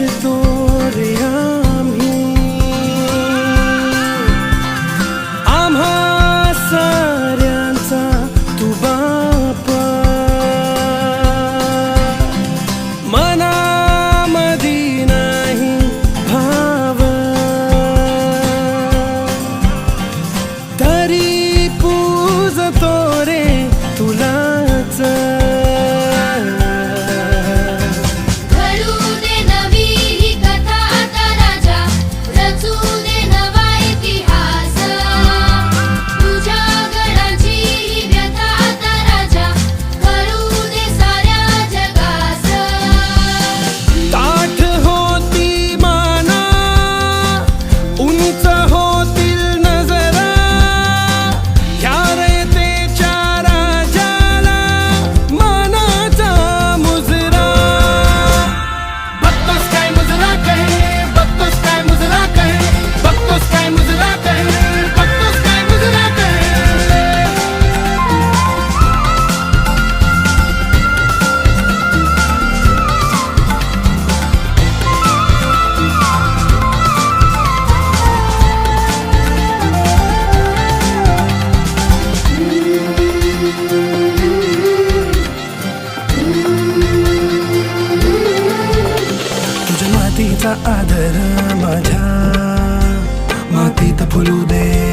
विसरतो रे आम्ही. आम्हा साऱ्यांचा तू बाप. मनामधी नाही भाव. तरी पूजतो तुझ्या मातीचा आदर माझ्या मातीत फुलू दे.